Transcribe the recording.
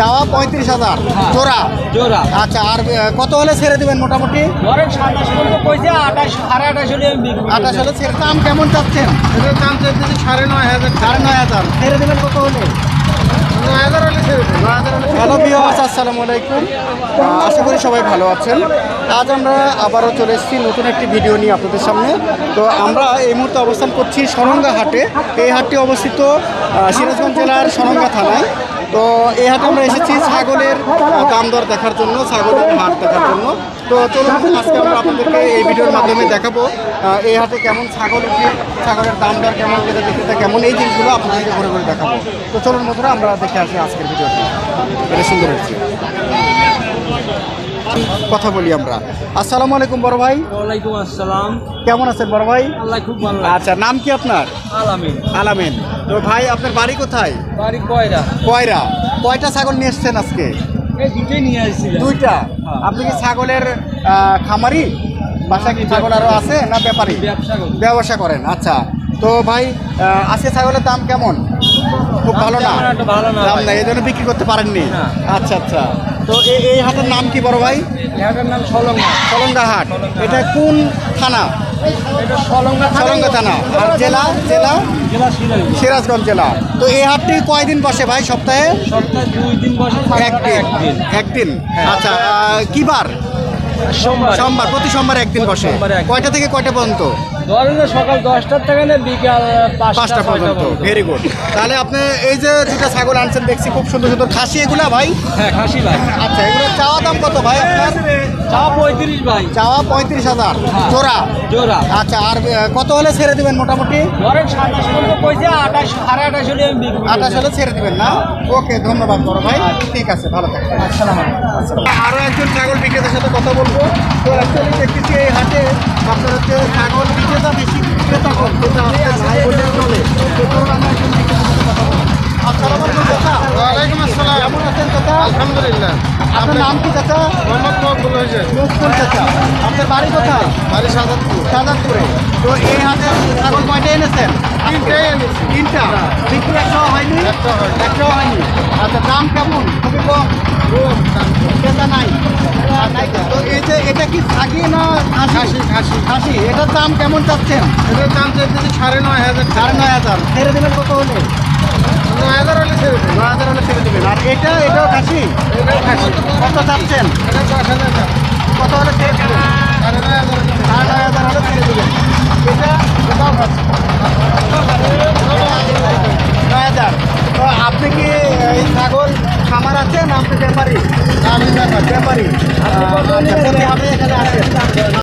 চাওয়া পঁয়ত্রিশ হাজার। হ্যাঁ। জোড়া? জোড়া। আচ্ছা আর কত হলে ছেড়ে দিবেন মোটামুটি? ধরেন সাতাশ পর্যন্ত কইছে আঠাশ সাড়ে আঠাশ হলে আঠাশ হলে ছেড়ে দাম কেমন চাচ্ছেন? এটার দাম চাইতেছি সাড়ে নয় হাজার সাড়ে নয় হাজার। ছেড়ে দেবেন কত হলে? হ্যালো বিহাস আসসালামু আলাইকুম। আশা করি সবাই ভালো আছেন। আজ আমরা আবারও চলে এসেছি নতুন একটি ভিডিও নিয়ে আপনাদের সামনে। তো আমরা এই মুহূর্তে অবস্থান করছি সরঙ্গা হাটে। এই হাটটি অবস্থিত সিরাজগঞ্জ জেলার সরঙ্গা থানায়। তো এই হাটে আমরা এসেছি ছাগলের দাম দর দেখার জন্য ছাগলের হাট দেখার জন্য। তো চলুন আজকে আমরা আপনাদেরকে এই ভিডিওর মাধ্যমে দেখাবো এই হাটে কেমন ছাগল উঠে ছাগলের দাম দর কেমন কেটে দেখতে কেমন এই জিনিসগুলো আপনাদেরকে ঘুরে ঘুরে দেখাবো। তো চলুন বন্ধুরা আমরা দেখে আসি আজকের ভিডিওটি। এটা সুন্দর হচ্ছে। কথা বলি আমরা। আসসালামু আলাইকুম বড় ভাই। ওয়ালাইকুম আসসালাম। কেমন আছেন বড় ভাই? আল্লাহ খুব ভালো আচ্ছা নাম কি আপনার? আলামিন আলামিন তো ভাই আপনার বাড়ি কোথায়? বাড়ি কয়রা? কয়রা? কয়টা ছাগল নিয়ে এসছেন আজকে? এই দুটোই নিয়ে আসছি দুইটা? হ্যাঁ। আপনি কি ছাগলের খামারি? বাসা কি ছাগল আরও আছে না ব্যাপারী? ব্যবসা করেন আচ্ছা। তো ভাই আজকে ছাগলের দাম কেমন? খুব ভালো না? দাম। না এই জন্য বিক্রি করতে পারেননি? আচ্ছা আচ্ছা। তো এই হাটের নাম কি বড় ভাই? এটার নাম সলঙ্গা। সলঙ্গা হাট। এটা কোন থানা? সলঙ্গা থানা। আর জেলা? জেলা? সিরাজগঞ্জ। জেলা। তো এই হাটটি কয়দিন বসে ভাই? সপ্তাহে? একদিন। একদিন। হ্যাঁ। আচ্ছা কিবার কি বার? সোমবার। সোমবার প্রতি সোমবার একদিন বসে। কয়টা থেকে কয়টা পর্যন্ত? ধরেন সকাল দশটার থেকে না বিকাল পাঁচটা পর্যন্ত। ভেরি গুড তাহলে আপনি এই যে দুটা ছাগল আনছেন দেখছি খুব সুন্দর সুন্দর খাসি এগুলা ভাই? হ্যাঁ খাসি ভাই। আচ্ছা এগুলো চাওয়া দাম কত ভাই আপনার? চা পঁয়ত্রিশ ভাই। চাওয়া পঁয়ত্রিশ হাজার। হ্যাঁ। জোড়া? জোড়া। আচ্ছা আর কত হলে ছেড়ে দিবেন মোটামুটি? ধরেন সাতাশ পর্যন্ত কইছে আঠাশ সাড়ে আঠাশ হলে আমি বিক্রি আঠাশ হলে ছেড়ে দিবেন না? ওকে ধন্যবাদ বড় ভাই। ঠিক আছে ভালো থাকবেন। আসসালামু আলাইকুম। আরও একজন ছাগল বিক্রেতার সাথে কথা বলব। তো অ্যাকচুয়ালি দেখতেছি এই হাটে আপনার হচ্ছে ছাগল বিক্রেতা বেশি বিক্রেতা কম যেটা হচ্ছে নাই বললে চলে। চলুন আমরা একজন বিক্রেতার কথা বলব। আসসালামু আলাইকুম চাচা ওয়ালাইকুম আসসালাম। কেমন আছেন চাচা? আলহামদুলিল্লাহ। আপনার নাম কি চাচা? মোহাম্মদ মকবুল হয়েছে। নজরুল চাচা। আপনার বাড়ি কোথায়? বাড়ি সাজাদপুর সাজাদপুরে তো এই হাটে ছাগল কয়টা এনেছেন? তিনটাই এনেছি। তিনটা? বিক্রি একটাও হয়নি? একটাও হয়নি। একটাও হয়নি। আচ্ছা দাম কেমন? খুবই কম। খুব দাম ক্রেতা নাই আর নাই তো। তো এই যে এটা কি থাকি না খাসি? খাসি খাসি। এটার দাম কেমন চাচ্ছেন? এটার দাম চাইতেছি সাড়ে নয় হাজার সাড়ে নয় হাজার। ছেড়ে দেবেন কত হলে? নয় হাজার হলে ছেড়ে দেবো নয় হাজার হলে ছেড়ে দেবেন। আর এটা এটাও খাসি? এটাও খাসি। কত চাচ্ছেন? এটা দশ হাজার দাম কত হলে ছেড়ে দেবেন সাড়ে নয় হাজার হলে ছেড়ে দেবো। সাড়ে নয় হাজার হলে ছেড়ে দেবেন এটা এটাও খাসি নয় হাজার তো আপনি কি এই ছাগল খামার আছে না আপনি ব্যাপারী আমি ব্যাপার ব্যাপারী আচ্ছা, প্রতি হাটে এখানে আসেন